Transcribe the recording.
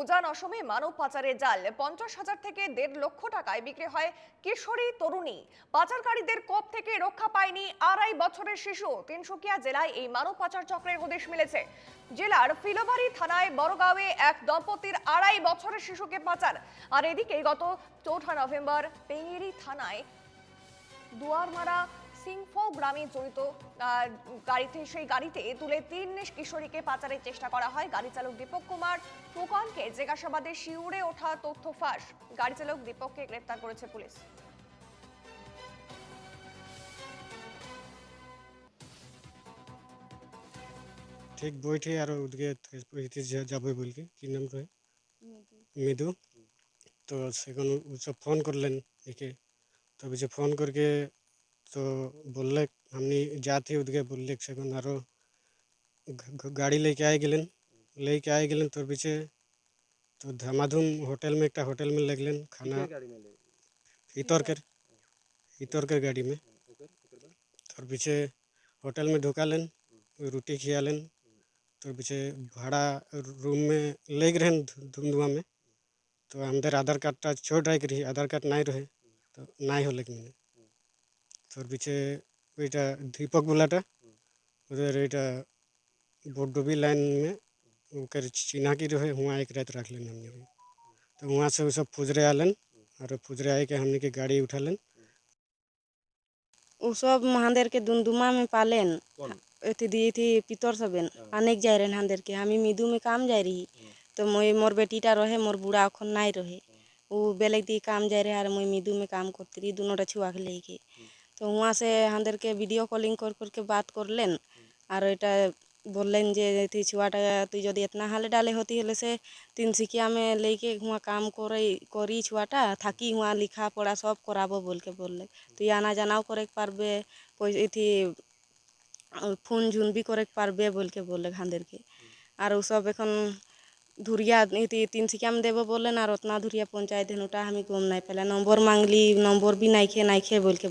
উজান অসমে মানব পাচারের জাল। পঞ্চাশ হাজার থেকে দেড় লক্ষ টাকায় বিক্রি হয় কিশোরী তরুণী। পাচারকারীদের কোপ থেকে রক্ষা পায়নি আড়াই বছরের শিশু। তিনসুকিয়া জেলায় এই মানব পাচার চক্রের হদিশ মিলেছে। জেলার ফিলোবাড়ি থানায় বড়গাঁওয়ে এক দম্পতির আড়াই বছরের শিশুকে পাচার। আর এদিকে গত চৌঠা নভেম্বর পেঙ্গিরি থানায় দুয়ারমারা সিংফো গ্রামে জড়িত গাড়িতে সেই গাড়িতে তুলে তিন কিশোরীকে পাচারের চেষ্টা করা হয়। গাড়ি চালক দীপক কুমার ফুকনকে জিজ্ঞাসাবাদে শিউরে ওঠা তথ্য ফাঁস। গাড়ি চালক দীপককে গ্রেপ্তার করেছে পুলিশ। ঠিক বইঠে আর ওদিকে যাবে বলকে কি নাম রয়ে মৃদু। তো সেখানে সব ফোন করলেন একে। তো যে ফোন করকে तो बोल আপনি জাতি उदगे বললে से আরও गाड़ी लेके आए गलन। लेके आए गलन তোর पीछे तो धमाधुम होटल में एक होटल में लगल खाना। इतर इतरकर इतरकर गाड़ी में। तोर पीछे होटल में ढुकालेन रोटी खियालेन तोर पीछे भाड़ा रूम में ले गए धुमधुआ में। तो हमारे आधार कार्ड छोड़ रहे आधार कार्ड नहीं रहे तो नहीं हो लेकिन তোর পিছে ওইটা দীপক बोलाटा उधर এটা बोडोबी लाइन में ओकर चिन्हा की रहे हुआ एक रात रख लेन हमने के तो वहाँ से वो सब फुजरे आलन और फुजरे आए के हमने के गाड़ी उठालन ও সব হাঁদেরকে দুমদুমা में पालेन एथी दी थी पितर सबेन अनेक जाय रहन हांदेरके हमी मिदू में काम जाय रही तो मोय मोर बेटीटा रहे मोर बुढ़ा अखन नाई रहे उ बेलेग दी काम जाय रहे और मुई मिदू में काम करती रही दोनों छुआ के लेके তো উহা সে হাঁদেরকে ভিডিও কলিং কর, করকে বাত করলেন। আর ওইটা বললেন যে, তুই ছুয়াটা, তুই যদি এতনা হালে ডালে হতি হলে সে তিন শিখি আমি লেইকে হুয়া কাম করে করি ছুয়াটা, থাকি হুয়া লিখা পড়া সব করাবো বলকে বললে তুই আনা জানাও করে পারবে এটি ফোন ঝুনবি করে পারবে বলকে বললে হাঁদেরকে আর ও সব এখন ধুরিয়া এটি তিন শিকাম দেবো বললেন, আর রত্না ধুরিয়া পঞ্চায়েত হেন ওটা আমি গম নাই পেলে নম্বর মাংলি নম্বর বি নাইখে নাইখে বলকে